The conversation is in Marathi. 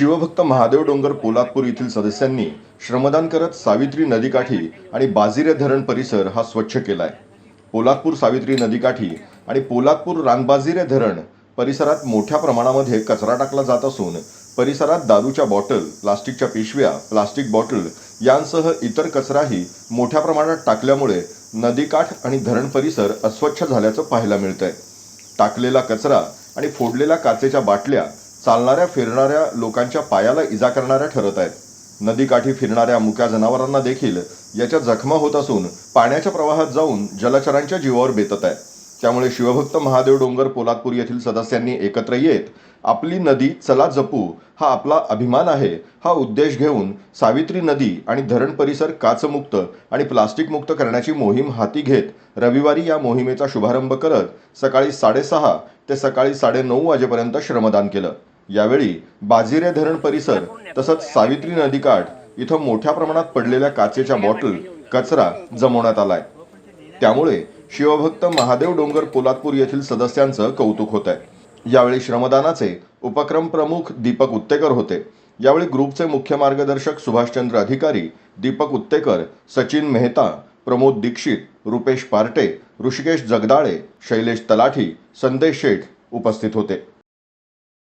शिवभक्त महादेव डोंगर पोलादपूर येथील सदस्यांनी श्रमदान करत सावित्री नदीकाठी आणि बाजिरे धरण परिसर हा स्वच्छ केलाय. पोलादपूर सावित्री नदीकाठी आणि पोलादपूर रानबाजिरे धरण परिसरात मोठ्या प्रमाणामध्ये कचरा टाकला जात असून परिसरात दारूच्या बॉटल प्लास्टिकच्या पिशव्या प्लास्टिक बॉटल यांसह इतर कचराही मोठ्या प्रमाणात टाकल्यामुळे नदीकाठ आणि धरण परिसर अस्वच्छ झाल्याचं पाहायला मिळतंय. टाकलेला कचरा आणि फोडलेल्या काचेच्या बाटल्या चालणाऱ्या फिरणाऱ्या लोकांच्या पायाला इजा करणाऱ्या ठरत आहेत. नदीकाठी फिरणाऱ्या मुक्या जनावरांना देखील याच्या जखमा होत असून पाण्याच्या प्रवाहात जाऊन जलचरांच्या जीवावर बेतत आहे त्यामुळे शिवभक्त महादेव डोंगर पोलादपूर येथील सदस्यांनी एकत्र येत आपली नदी चला जपू हा आपला अभिमान आहे हा उद्देश घेऊन सावित्री नदी आणि धरण परिसर काचमुक्त आणि प्लास्टिकमुक्त करण्याची मोहीम हाती घेत रविवारी या मोहिमेचा शुभारंभ करत सकाळी साडेसहा ते सकाळी साडेनऊ वाजेपर्यंत श्रमदान केलं. यावेळी बाजिरे धरण परिसर तसंच सावित्री नदीकाठ इथं मोठ्या प्रमाणात पडलेल्या काचेच्या बॉटल कचरा जमवण्यात आलाय. त्यामुळे शिवभक्त महादेव डोंगर पोलादपूर येथील सदस्यांचं कौतुक होत आहे यावेळी श्रमदानाचे उपक्रम प्रमुख दीपक उत्तेकर होते. यावेळी ग्रुपचे मुख्य मार्गदर्शक सुभाषचंद्र अधिकारी दीपक उत्तेकर सचिन मेहता प्रमोद दीक्षित रुपेश पार्टे ऋषिकेश जगदाळे शैलेश तलाठी संदेश शेठ उपस्थित होते.